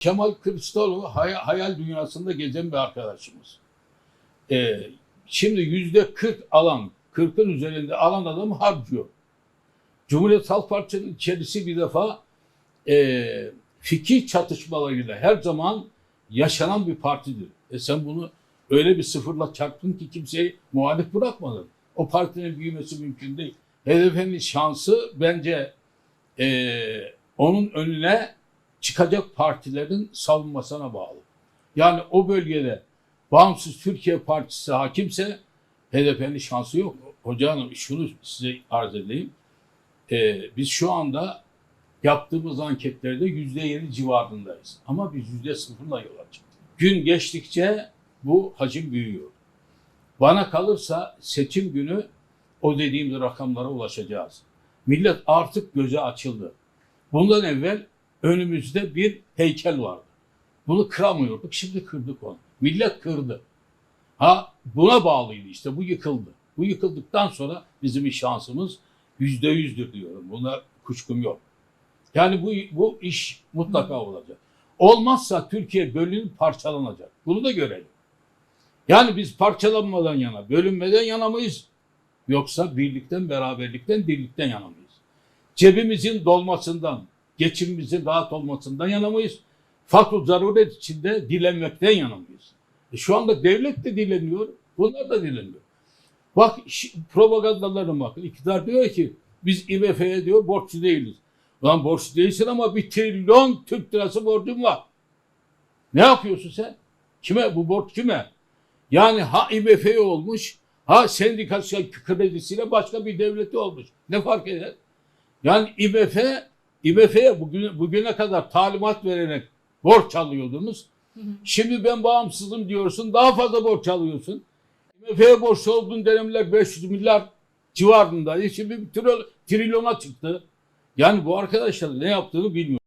Kemal Kılıçdaroğlu hay- hayal dünyasında gezen bir arkadaşımız. Ee, şimdi yüzde 40 alan, 40'ın üzerinde alan adamı harcıyor. Cumhuriyet Halk Partisi'nin içerisi bir defa e, fikir çatışmalarıyla her zaman yaşanan bir partidir. E sen bunu öyle bir sıfırla çarptın ki kimseyi muhalif bırakmadın. O partinin büyümesi mümkün değil. HDP'nin şansı bence e, onun önüne çıkacak partilerin savunmasına bağlı. Yani o bölgede bağımsız Türkiye Partisi hakimse HDP'nin şansı yok. Hoca Hanım şunu size arz edeyim. Ee, biz şu anda yaptığımız anketlerde yüzde yedi civarındayız. Ama biz yüzde sıfırla yola çıktık. Gün geçtikçe bu hacim büyüyor. Bana kalırsa seçim günü o dediğim rakamlara ulaşacağız. Millet artık göze açıldı. Bundan evvel önümüzde bir heykel vardı. Bunu kıramıyorduk, şimdi kırdık onu. Millet kırdı. Ha buna bağlıydı işte, bu yıkıldı. Bu yıkıldıktan sonra bizim şansımız yüzde yüzdür diyorum. Buna kuşkum yok. Yani bu, bu iş mutlaka olacak. Olmazsa Türkiye bölünüp parçalanacak. Bunu da görelim. Yani biz parçalanmadan yana, bölünmeden yana mıyız? Yoksa birlikten, beraberlikten, dirlikten yana mıyız? Cebimizin dolmasından, geçimimizin rahat olmasından yana mıyız? Fakr zaruret içinde dilenmekten yana mıyız? E şu anda devlet de dileniyor, bunlar da dileniyor. Bak propagandalarına bakın. İktidar diyor ki biz IMF'ye diyor borçlu değiliz. Lan borçlu değilsin ama bir trilyon Türk lirası borcun var. Ne yapıyorsun sen? Kime? Bu borç kime? Yani ha IMF'ye olmuş, ha sendikasyon kredisiyle başka bir devleti olmuş. Ne fark eder? Yani IMF, IMF'ye bugün, bugüne kadar talimat vererek borç alıyordunuz. Şimdi ben bağımsızım diyorsun, daha fazla borç alıyorsun. IMF'ye borçlu olduğun dönemler 500 milyar civarındaydı. Şimdi bir trilyon, trilyona çıktı. Yani bu arkadaşlar ne yaptığını bilmiyor.